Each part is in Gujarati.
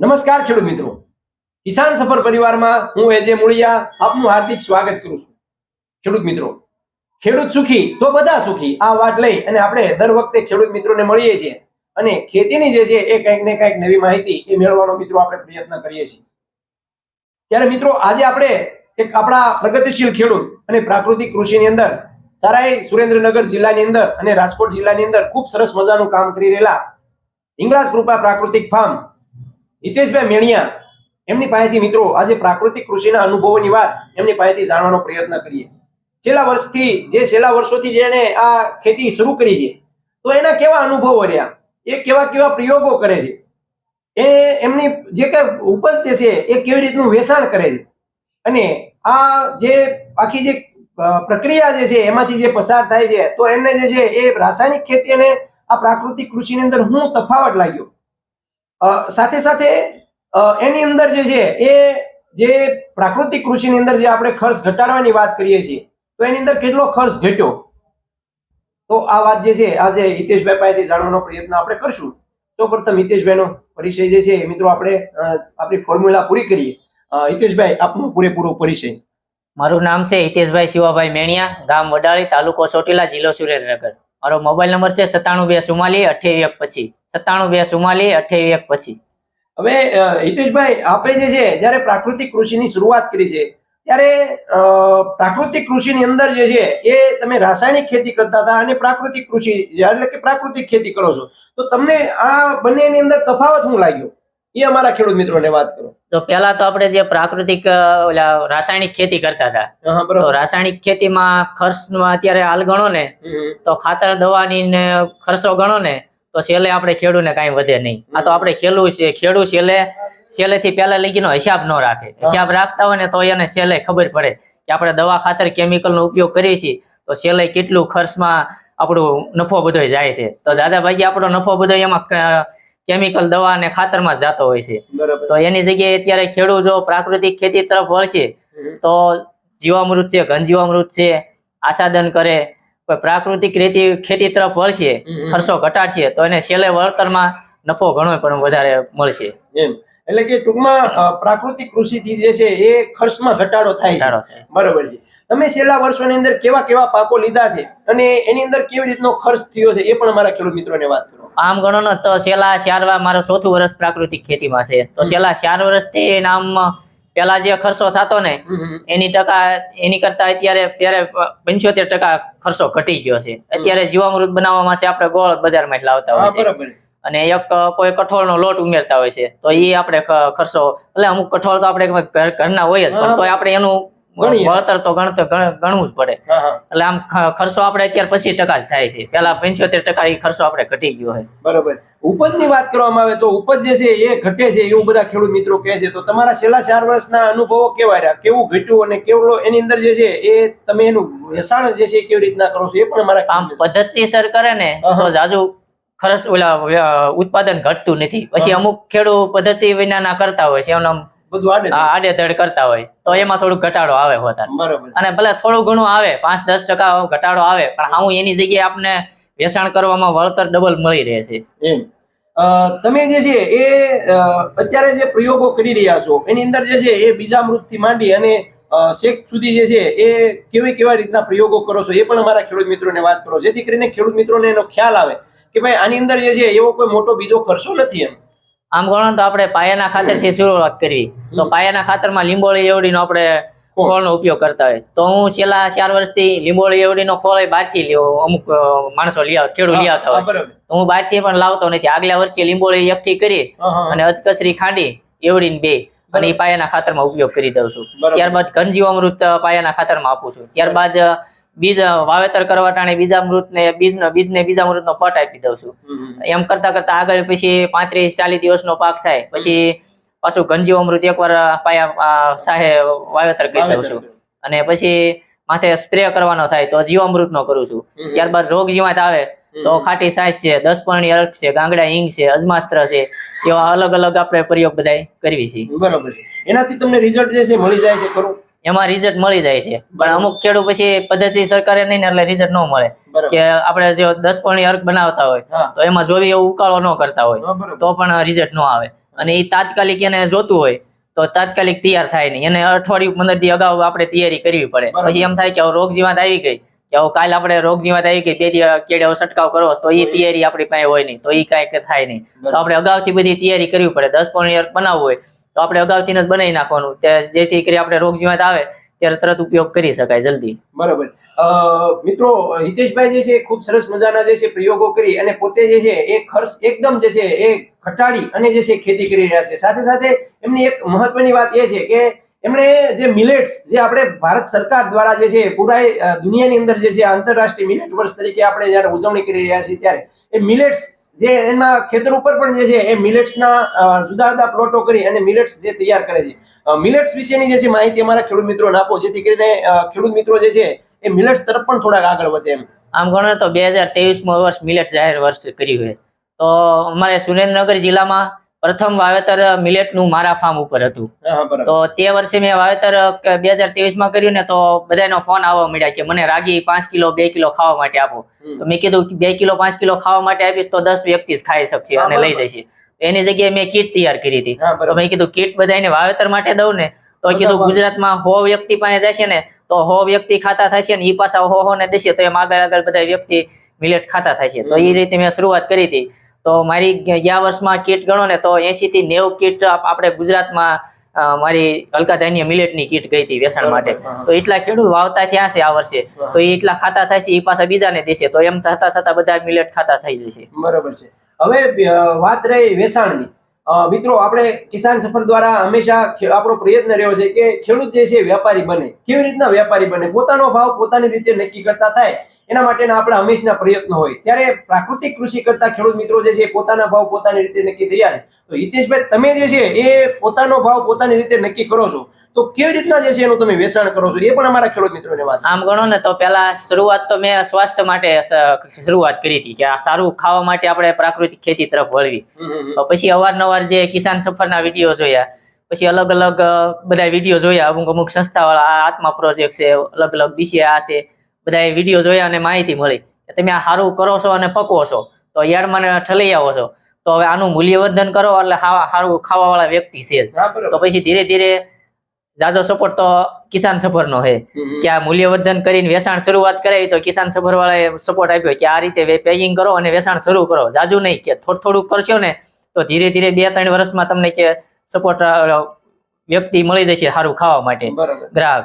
નમસ્કાર ખેડૂત મિત્રો. કિસાન સફર પરિવારમાં હું એજે મુળિયા આપનું હાર્દિક સ્વાગત કરું છું. ખેડૂત મિત્રો, ખેડૂત સુખી તો બધા સુખી, આ વાત લઈ અને આપણે દર વખતે ખેડૂત મિત્રોને મળીએ છીએ અને ખેતીની જે છે એ કંઈક ને કંઈક નવી માહિતી એ મેળવવાનો મિત્રો આપણે પ્રયત્ન કરીએ છીએ. ત્યારે મિત્રો, આજે આપણે એક આપણા પ્રગતિશીલ ખેડૂત અને પ્રાકૃતિક કૃષિની અંદર સારાઈ સુરેન્દ્રનગર જિલ્લાની અંદર અને રાજકોટ જિલ્લાની અંદર ખૂબ સરસ મજાનું કામ કરી રહેલા ઇંગળાસ કૃપા પ્રાકૃતિક ફાર્મ હિતેશભાઈ મેણિયા, એમની પાસેથી મિત્રો આજે પ્રાકૃતિક કૃષિના અનુભવોની વાત એમની પાસેથી જાણવાનો પ્રયત્ન કરીએ. છેલ્લા વર્ષથી, જે છેલ્લા વર્ષોથી જેને આ ખેતી શરૂ કરી છે, તો એના કેવા અનુભવો રહ્યા? એ કેવા કેવા પ્રયોગો કરે છે? એ એમની જે કઈ ઉપજ છે, એ કેવી રીતનું વેચાણ કરે છે? અને આ જે આખી જે પ્રક્રિયા જે છે, એમાંથી જે પસાર થાય છે, તો એમને જે છે, એ રાસાયણિક ખેતી અને આ પ્રાકૃતિક કૃષિની અંદર હું તફાવત લાગ્યો? સાથે સાથે એની અંદર જે છે, એ જે પ્રાકૃતિક કૃષિની અંદર જે આપણે ખર્ચ ઘટાડવાની વાત કરીએ છીએ, તો એની અંદર કેટલો ખર્ચ ઘટ્યો? તો આ વાત જે છે, આજે હિતેશભાઈ પાસેથી જાણવાનો પ્રયત્ન આપણે કરશું. સૌપ્રથમ હિતેશભાઈનો પરિચય જે છે, એ મિત્રો આપણે આપણી ફોર્મ્યુલા પૂરી કરીએ. હિતેશભાઈ, આપનો પૂરેપૂરો પરિચય. મારું નામ છે હિતેશભાઈ શિવાભાઈ મેણિયા, ગામ વડાળી, તાલુકો ચોટીલા, જિલ્લો સુરેન્દ્રનગર. મારો મોબાઈલ નંબર છે સત્તાણું બે ચુમ્માલી અઠ્યાવી એક પછી સત્તાણું બે ચુમ્માલી અઠ્યાવી એક પછી હવે હિતેશભાઈ, આપણે જે છે, જ્યારે પ્રાકૃતિક કૃષિની શરૂઆત કરી છે, ત્યારે પ્રાકૃતિક કૃષિની અંદર જે છે, એ તમે રાસાયણિક ખેતી કરતા હતા અને પ્રાકૃતિક કૃષિ, એટલે કે પ્રાકૃતિક ખેતી કરો છો. તો તમને આ બંનેની અંદર તફાવત શું લાગ્યો? એ અમારા ખેડૂત મિત્રોને વાત કરો. તો પહેલા તો આપણે જે પ્રાકૃતિક ઓલા રાસાયણિક ખેતી કરતા હતા. તો રાસાયણિક ખેતીમાં ખર્ચમાં અત્યારે હાલ ગણો ને તો ખાતર દવાની ને ખર્ચો ગણો ને તો છેલ્લે આપણે ખેડૂને કાંઈ વધે નહીં. આ તો આપણે ખેલું છે ખેડૂત છેલ્લે છેલ્લેથી પહેલા લગીનો હિસાબ ન રાખે. હિસાબ રાખતા હોય ને તો એને છેલ્લે ખબર પડે કે આપણે દવા ખાતર કેમિકલનો ઉપયોગ કરીએ છીએ તો છેલ્લે કેટલું ખર્ચમાં આપણું નફો બધો જાય છે. તો દાદા ભાઈ આપણો નફો બધો એમાં કેમિકલ દવા અને ખાતરમાં જતો હોય છે. તો એની જગ્યાએ અત્યારે ખેડૂત જો પ્રાકૃતિક ખેતી તરફ વળશે તો જીવામૃત છે ઘન જીવામૃત છે આચ્છાદન કરે કોઈ પ્રાકૃતિક રેતી ખેતી તરફ વળશે. ખર્ચો ઘટાડશે તો એને છેલ્લે વળતરમાં નફો ઘણો પણ વધારે મળશે. એમ. એટલે કે ટૂંકમાં પ્રાકૃતિક કૃષિથી જે છે એ ખર્ચમાં ઘટાડો થાય છે. બરોબર છે. તમે છેલ્લા વર્ષોની અંદર કેવા કેવા પાકો લીધા છે અને એની અંદર કેવી રીતનો ખર્ચ થયો છે એ પણ મારા ખેડૂત મિત્રોને વાત કરો. આમ ગણો ને તો છેલ્લા ચાર મારો ચોથું વર્ષ પ્રાકૃતિક ખેતીમાં છે. તો. છેલ્લા ચાર વર્ષથી નામમાં પેલા જે ખર્ચો થતો ને એની ટકા એની કરતા અત્યારે ત્યારે પંચોતેર ટકા ખર્ચો ઘટી ગયો છે. અત્યારે જીવામૃત બનાવવામાં છે આપણે ગોળ બજારમાં લાવતા હોય છે. અને એક કોઈ કોઈ કઠોળનો લોટ ઉમેરતા હોય છે તો એ આપણે ખર્ચો એટલે અમુક કઠોળ તો આપણે ઘરના હોય જ પણ તોય આપણે એનું વળતર તો ગણતર ગણવું જ પડે. એટલે આમ ખર્ચો આપણે અત્યારે પચીસ ટકા જ થાય છે. પેલા પંચોતેર ટકા એ ખર્ચો આપણે ઘટી ગયો છે બરોબર. ઉપજની વાત કરવામાં આવે તો ઉપજ જે છે એ ઘટે છે એવું બધા ખેડૂત મિત્રો કહે છે. તો તમારા છેલ્લા ચાર વર્ષના અનુભવો કેવા રહ્યા? કેવું ઘટ્યું અને કેવડો એની અંદર જે છે એ તમે એનું વેચાણ જે છે કેવી રીતના કરો છો એ પણ અમારા આમ પદ્ધતિ સર પદ્ધતિસર કરે ને તો જાજુ ખર્ચ ઓલા ઉત્પાદન ઘટતું નથી. પછી અમુક ખેડૂત પદ્ધતિ વિનાના કરતા હોય છે એમને આડેધડ કરતા હોય. તો એમાં થોડું ઘટાડો આવે બરોબર. અને ભલે થોડું ઘણું આવે પાંચ દસ ટકા ઘટાડો આવે પણ હું એની જગ્યાએ આપને વેચાણ કરવામાં વળતર ડબલ મળી રહે છે. તમે જે છે એ અત્યારે જે પ્રયોગો કરી રહ્યા છો એની અંદર જે છે એ બીજા મૃતથી માંડી અને શેખ સુધી જે છે એ કેવી કેવા રીતના પ્રયોગો કરો છો એ પણ અમારા ખેડૂત મિત્રોને વાત કરો. જેથી કરીને ખેડૂત મિત્રોને એનો ખ્યાલ આવે. કે ભાઈ આની અંદર જે છે એવો કોઈ મોટો બીજો ખર્ચો નથી એમ. આમ ગણો તો આપણે પાયાના ખાતરથી શરૂઆત કરવી તો. પાયાના ખાતરમાં લીંબોળી એવડીનો આપણે ખોળ. ખોળનો ઉપયોગ કરતા હોય. તો હું છેલ્લા ચાર વર્ષથી લીંબોળી એવડીનો ખોળ બહારથી લ્યો અમુક માણસો લઈ આવે ખેડૂત લઈ આવતા હોય. તો હું બહારથી પણ લાવતો નથી. આગલા વર્ષે લીંબોળી એકઠી કરી. અને અધકચરી ખાંડી એવડીને બે. અને એ પાયાના ખાતરમાં ઉપયોગ કરી દઉં છું. ત્યારબાદ ઘનજીવામૃત અમૃત પાયાના ખાતરમાં આપું છું. ત્યારબાદ બીજ વાવેતર કરવા ટાણે બીજામૃત ને બીજનો બીજને બીજામૃતનો પટ આપી દઉં છું. એમ કરતા કરતા આગળ પછી પાંત્રીસ ચાલીસ દિવસનો પાક થાય. પછી પાછું ઘનજીવામૃત એકવાર પાયા સાહે વાવેતર કરી દઉં છું. અને પછી માથે સ્પ્રે કરવાનો થાય તો જીવામૃતનો કરું છું. ત્યારબાદ રોગ જીવાત આવે તો ખાટી સાસ છે દસ પર્ણી અર્ક છે ગાંગડા હિંગ છે અજમાસ્ત્ર છે એવા અલગ અલગ આપણે પ્રયોગ બધા કરવી છીએ બરોબર છે. એનાથી તમને રિઝલ્ટ જે છે મળી જાય છે ખરું? એમાં રિઝલ્ટ મળી જાય છે. પણ અમુક ખેડૂત પછી પદ્ધતિ સરકારે નહીં એટલે રિઝલ્ટ ન મળે. કે આપણે જે દસ પર્ણી અર્ક બનાવતા હોય તો એમાં જોવી એવું ઉકાળો ન કરતા હોય તો પણ રિઝલ્ટ ન આવે. અને એ તાત્કાલિક એને જોતું હોય તો તાત્કાલિક તૈયાર થાય નહીં. એને અઠવાડિયું પંદર દી અગાઉ આપણે તૈયારી કરવી પડે. પછી એમ થાય કે રોગ જીવાત આવી ગઈ કે હવે કાલે આપણે રોગ જીવાત આવી ગઈ બે દી કેડે છંટકાવ કરવો તો એ. તૈયારી આપણી પાસે હોય નહીં તો એ કાંઈ થાય નહીં. તો આપણે અગાઉથી બધી તૈયારી કરવી પડે. દસ પંદર બનાવવું હોય તો આપણે અગાઉથી જ બનાવી નાખવાનું. જેથી કરી આપણે રોગ જીવાત આવે, ત્યારે તરત ઉપયોગ કરી શકાય જલ્દી. બરાબર. મિત્રો, હિતેશભાઈ જે છે, ખૂબ સરસ મજાના જે છે, પ્રયોગો કરી અને પોતે જે છે, એ ખર્ચ એકદમ જે છે, એ ઘટાડી અને જે છે, ખેતી કરી રહ્યા છે. સાથે સાથે એમની એક મહત્વની વાત એ છે કે, એમણે જે મિલેટ્સ જે આપણે ભારત સરકાર દ્વારા જે છે પૂરા દુનિયાની અંદર જે છે, આંતરરાષ્ટ્રીય મિલેટ વર્ષ તરીકે આપણે જ્યારે ઉજવણી કરી રહ્યા છીએ ત્યારે, એ મિલેટ્સ જે એના ખેતર ઉપર પણ જે છે એ મિલેટ્સના જુદા જુદા પ્લોટો કરી અને મિલેટ્સ જે તૈયાર કરે છે. મિલેટ્સ વિશેની જે છે માહિતી અમારા ખેડૂત મિત્રોને આપો, જેથી કરીને ખેડૂત મિત્રો જે છે એ મિલેટ્સ તરફ પણ થોડાક આગળ વધે એમ. આમ ગણો તો બે હજાર તેવીસમાં વર્ષ મિલેટ જાહેર વર્ષ કર્યું છે તો અમારે સુરેન્દ્રનગર જિલ્લામાં પ્રથમ વાવેતર મિલેટનું મારા ફાર્મ ઉપર હતું. તો તે વર્ષે મેં વાવેતર બે હજાર તેવીસમાં કર્યું ને તો બધાનો ફોન આવવા મળ્યા કે મને રાગી પાંચ કિલો બે કિલો ખાવા માટે આપો. તો મેં કીધું બે કિલો પાંચ કિલો ખાવા માટે આપીશ તો દસ વ્યક્તિ ખાઈ શકશે અને લઈ જશે. એની જગ્યાએ મેં કીટ તૈયાર કરી હતી. તો મેં કીધું કીટ બધાને વાવેતર માટે દઉં ને? તો કીધું ગુજરાતમાં હો વ્યક્તિ પાસે જશે ને તો હો વ્યક્તિ ખાતા થશે ને એ પાછા હો હો ને દેશે તો એમ આગળ આગળ બધા વ્યક્તિ મિલેટ ખાતા થશે. તો એ રીતે મેં શરૂઆત કરી હતી. તો મારી ગયા વર્ષમાં કીટ ગણો ને તો એસી થી નેવું કીટ આપણે ગુજરાતમાં મારી હલકા ધાન્ય મિલેટની કીટ ગઈ હતી વેચાણ માટે. તો એટલા ખેડૂત વાવતા થયા છે આ વર્ષે. તો એટલા ખાતા થાય છે એ પાછા બીજાને દેશે. તો એમ થતા થતા બધા મિલેટ ખાતા થઈ જશે બરોબર છે. હવે વાત રહી વેચાણની. ની મિત્રો આપણે કિસાન સફર દ્વારા હંમેશા આપણો પ્રયત્ન રહ્યો છે કે ખેડૂત જે છે વેપારી બને. કેવી રીતના વેપારી બને? પોતાનો ભાવ પોતાની રીતે નક્કી કરતા થાય. એના માટેના આપણા હંમેશના પ્રયત્નો હોય. ત્યારે પ્રાકૃતિક કૃષિ કરતા ખેડૂત મિત્રો જે છે પોતાના ભાવ પોતાની રીતે નક્કી થયા છે. તો હિતેશભાઈ તમે જે છે એ પોતાનો ભાવ પોતાની રીતે નક્કી કરો છો. તો કેવી રીતના જે છે એનું તમે વેચાણ કરો છો? એ પણ અમારા ખેડૂત મિત્રોને વાત આમ ગણો ને તો પેલા શરૂઆત તો મેં સ્વાસ્થ્ય માટે શરૂઆત કરી હતી કે આ સારું ખાવા માટે આપણે પ્રાકૃતિક ખેતી તરફ વળવી. તો પછી અવારનવાર જે કિસાન સફરના વીડિયો જોયા પછી અલગ અલગ બધા વીડિયો જોયા અમુક અમુક સંસ્થાવાળા આ આત્મા પ્રોજેક્ટ છે અલગ અલગ બીસી આ તે બધા વીડિયો જોયા અને માહિતી મળી કે તમે આ સારું કરો છો અને પકવો છો. તો યાર મને ઠલઈ આવો છો. તો હવે આનું મૂલ્યવર્ધન કરો એટલે ખાવા સારું ખાવાવાળા વ્યક્તિ છે. તો પછી ધીરે ધીરે જાજો સપોર્ટ તો કિસાન સફરનો છે. કે આ મૂલ્યવર્ધન કરીને વેચાણ શરૂઆત કરાવી તો કિસાન સફર વાળાએ સપોર્ટ આપ્યો કે આ રીતે પેકિંગ કરો અને વેચાણ શરૂ કરો. જાજુ નહીં કે થોડું થોડું કરશો ને તો ધીરે ધીરે બે ત્રણ વર્ષમાં તમને કે સપોર્ટ વ્યક્તિ મળી જશે સારું ખાવા માટે. ગ્રાહક.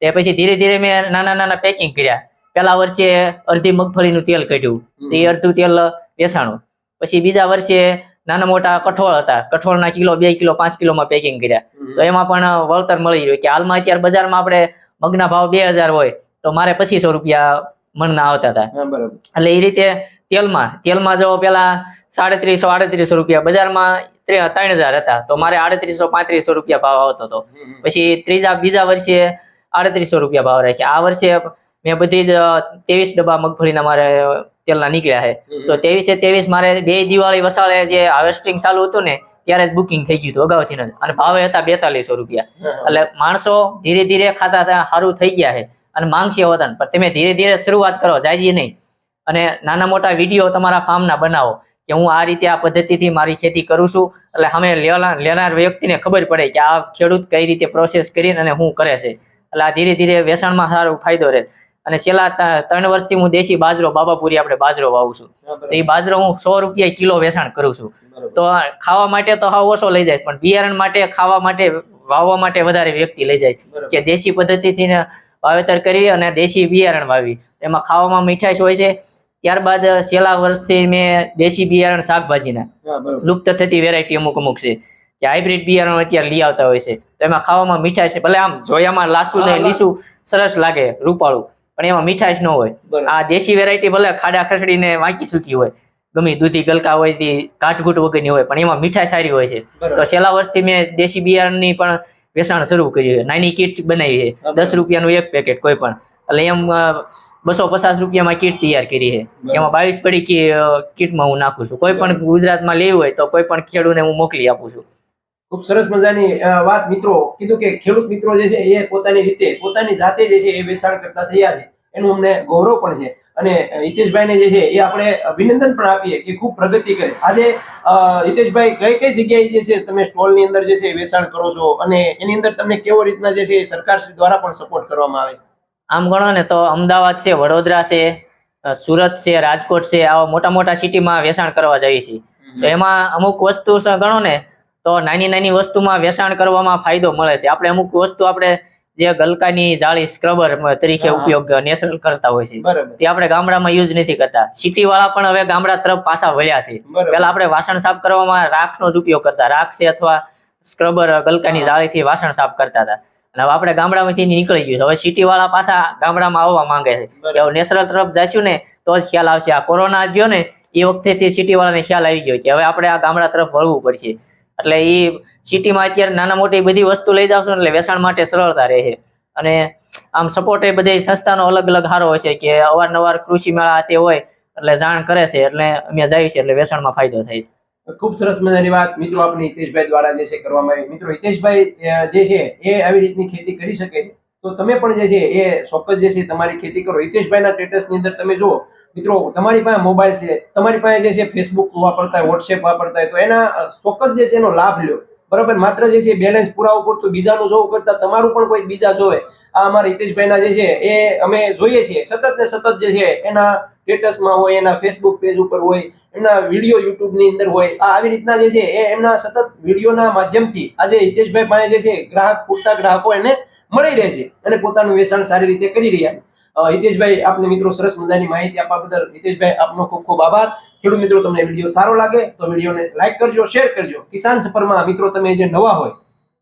તે પછી ધીરે ધીરે મેં નાના નાના પેકિંગ કર્યા. પેલા વર્ષે અડધી મગફળીનું તેલ કાઢ્યું. એ અડધું તેલ બેસાણું પછી બીજા વર્ષે નાના મોટા કઠોળ હતા. કઠોળના કિલો બે કિલો પાંચ કિલોમાં પેકિંગ કર્યા. તો એમાં પણ વળતર મળી રહ્યું કે હાલમાં અત્યારે બજારમાં આપણે મગના ભાવ બે હજાર હોય તો મારે પચીસો રૂપિયા મણના આવતા હતા. એટલે એ રીતે તેલમાં તેલમાં જો પેલા સાડત્રીસો આડત્રીસો રૂપિયા બજારમાં ત્રે- ત્રણ હજાર હતા તો મારે આડત્રીસો પાંત્રીસો રૂપિયા ભાવ આવતો હતો. પછી ત્રીજા બીજા વર્ષે આડત્રીસો રૂપિયા ભાવ રાખ્યા. આ વર્ષે મેં બધી જ ત્રેવીસ ડબ્બા મગફળીના મારે તેલના નીકળ્યા છે. તો ત્રેવીસે ત્રેવીસ મારે બે દિવાળી વસાળે જે હાર્વેસ્ટિંગ ચાલુ હતું ને ત્યારે જ બુકિંગ થઈ ગયું હતું અગાઉથી જ. અને ભાવે હતા બેતાલીસો રૂપિયા. એટલે માણસો ધીરે ધીરે ખાતા સારું થઈ ગયા છે. અને માંગશે વતન પણ તમે ધીરે ધીરે શરૂઆત કરો જાયજી નહીં. અને નાના મોટા વીડિયો તમારા ફાર્મના બનાવો કે હું આ રીતે આ પદ્ધતિથી મારી ખેતી કરું છું. એટલે અમે લેનાર વ્યક્તિને ખબર પડે કે આ ખેડૂત કઈ રીતે પ્રોસેસ કરીને અને હું કરે છે. એટલે આ ધીરે ધીરે વેચાણમાં સારો ફાયદો રહે. અને છેલ્લા ત્રણ વર્ષથી હું દેશી બાજરો બાબાપુરી આપણે બાજરો વાવું છું. તો એ બાજરો હું સો રૂપિયા કિલો વેચાણ કરું છું. તો ખાવા માટે તો હાવ ઓછો લઈ જાય પણ બિયારણ માટે ખાવા માટે વાવવા માટે વધારે વ્યક્તિ લઈ જાય. કે દેશી પદ્ધતિથી વાવેતર કરી અને દેશી બિયારણ વાવી એમાં ખાવામાં મીઠાશ હોય છે. ત્યારબાદ છેલ્લા વર્ષથી મેં દેશી બિયારણ શાકભાજીના લુપ્ત થતી વેરાયટી અમુક અમુક છે. કે હાઇબ્રિડ બિયારણ અત્યારે લઈ આવતા હોય છે. તો એમાં ખાવામાં મીઠાશ ભલે આમ જોયામાં લાસું ને. લીસું સરસ લાગે રૂપાળું પણ એમાં મીઠાશ ન હોય. આ દેશી વેરાયટી ભલે ખાડા ખસડીને વાંકી સૂકી હોય ગમે દૂધી ગલકા હોય તે કાટઘૂટ વગરની હોય પણ એમાં મીઠાઈ સારી હોય છે. તો છેલ્લા વર્ષથી મેં દેશી બિયારણની પણ વેચાણ શરૂ કર્યું છે. નાની કીટ બનાવી છે. દસ રૂપિયાનું એક પેકેટ કોઈ પણ. એટલે એમ બસો પચાસ રૂપિયામાં કીટ તૈયાર કરી છે. એમાં બાવીસ પડી કીટમાં હું નાખું છું. કોઈ પણ ગુજરાતમાં લેવું હોય તો કોઈ પણ ખેડૂતને હું મોકલી આપું છું. ખૂબ સરસ મજાની વાત મિત્રો કીધું કે ખેડૂત મિત્રો જે છે એ પોતાની રીતે પોતાની જાતે જે છે એ વેચાણ કરતા થયા છે. એનું અમને ગૌરવ પણ છે. અને હિતેશભાઈને જે છે એ આપણે અભિનંદન પણ આપીએ કે ખૂબ પ્રગતિ કરે. આજે હિતેશભાઈ કઈ કઈ જગ્યાએ જે છે તમે સ્ટોલની અંદર જે છે વેચાણ કરો છો? અને એની અંદર તમને કેવો રીતના જે છે સરકાર શ્રી દ્વારા પણ સપોર્ટ કરવામાં આવે છે? આમ ગણો ને તો અમદાવાદ છે વડોદરા છે સુરત છે રાજકોટ છે આવા મોટા મોટા સિટીમાં વેચાણ કરવા જઈએ છીએ. તો એમાં અમુક વસ્તુ ગણો ને તો નાની નાની વસ્તુમાં વેચાણ કરવામાં ફાયદો મળે છે. આપણે અમુક વસ્તુ આપણે જે ગલકાની જાળી સ્ક્રબર તરીકે ઉપયોગ નેચરલ કરતા હોય છે. તે આપણે ગામડામાં યુઝ નથી કરતા. સિટી વાળા પણ હવે ગામડા તરફ પાછા વળ્યા છે. પેલા આપણે વાસણ સાફ કરવામાં રાખનો જ ઉપયોગ કરતા. રાખ છે અથવા સ્ક્રબર ગલકાની. જાળીથી વાસણ સાફ કરતા હતા. અને હવે આપણે ગામડામાંથી નીકળી ગયું છે. હવે સિટી વાળા પાછા ગામડામાં આવવા માંગે છે. કે. નેચરલ તરફ જઈશું ને તો જ ખ્યાલ આવશે. આ કોરોના ગયો ને એ વખતે સિટી વાળાને ખ્યાલ આવી ગયો કે હવે આપણે આ ગામડા તરફ વળવું પડશે. એટલે એ સિટીમાં અત્યારે નાના મોટી બધી વસ્તુ લઈ જાવ છો એટલે વેચાણ માટે સરળતા રહે અને આમ સપોર્ટ એ બધી સંસ્થાનો અલગ અલગ સારો હોય છે કે અવારનવાર કૃષિ મેળા તે હોય એટલે જાણ કરે છે એટલે અમે જઈએ છીએ એટલે વેચાણમાં ફાયદો થાય છે. ખૂબ સરસ મજાની વાત. મિત્રો આપણે હિતેશભાઈ દ્વારા જે છે કરવામાં આવી. મિત્રો, હિતેશભાઈ જે છે એ આવી રીતની ખેતી કરી શકે? તો તમે પણ જે છે એ ચોક્કસ જે છે તમારી ખેતી કરો. હિતેશભાઈના સ્ટેટસની અંદર તમે જુઓ. મિત્રો, તમારી પાસે મોબાઈલ છે, તમારી પાસે જે છે ફેસબુક વાપરતા હોય વોટ્સએપ વાપરતા હોય, તો એના ચોક્કસ જે છે એનો લાભ લ્યો. બરાબર? માત્ર જે છે બેલેન્સ પુરાવું પડતું બીજાનું જોવું કરતા તમારું પણ કોઈ બીજા જોવે. આ અમારા હિતેશભાઈના જે છે એ અમે જોઈએ છીએ. સતત ને સતત જે છે એના સ્ટેટસમાં હોય, એના ફેસબુક પેજ ઉપર હોય એમના વીડિયો યુટ્યુબની અંદર હોય, આ આવી રીતના જે છે એ એમના સતત વિડીયોના માધ્યમથી આજે હિતેશભાઈ પાસે જે છે ગ્રાહક, પૂરતા ગ્રાહકો એને મળી રહે છે અને પોતાનું વેચાણ સારી રીતે કરી રહ્યા છે. હિતેશભાઈ, આપને મિત્રો સરસ મજાની માહિતી આપવા બદલ હિતેશભાઈ, આપનો ખૂબ ખૂબ આભાર. ખેડૂત મિત્રો, તમને વીડિયો સારો લાગે તો વિડીયોને લાઈક કરજો, શેર કરજો. કિસાન સફરમાં મિત્રો, તમે જે નવા હોય,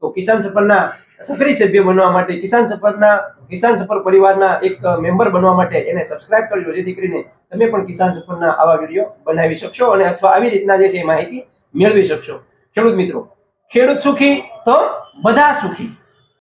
તો કિસાન સફરના સક્રિય સભ્ય બનવા માટે, કિસાન સફરના, કિસાન સફર પરિવારના એક મેમ્બર બનવા માટે એને સબસ્ક્રાઇબ કરજો, જેથી કરીને તમે પણ કિસાન સફરના આવા વીડિયો બનાવી શકશો અને અથવા આવી રીતના જે છે એ માહિતી મેળવી શકશો. ખેડૂત મિત્રો, ખેડૂત સુખી તો બધા સુખી.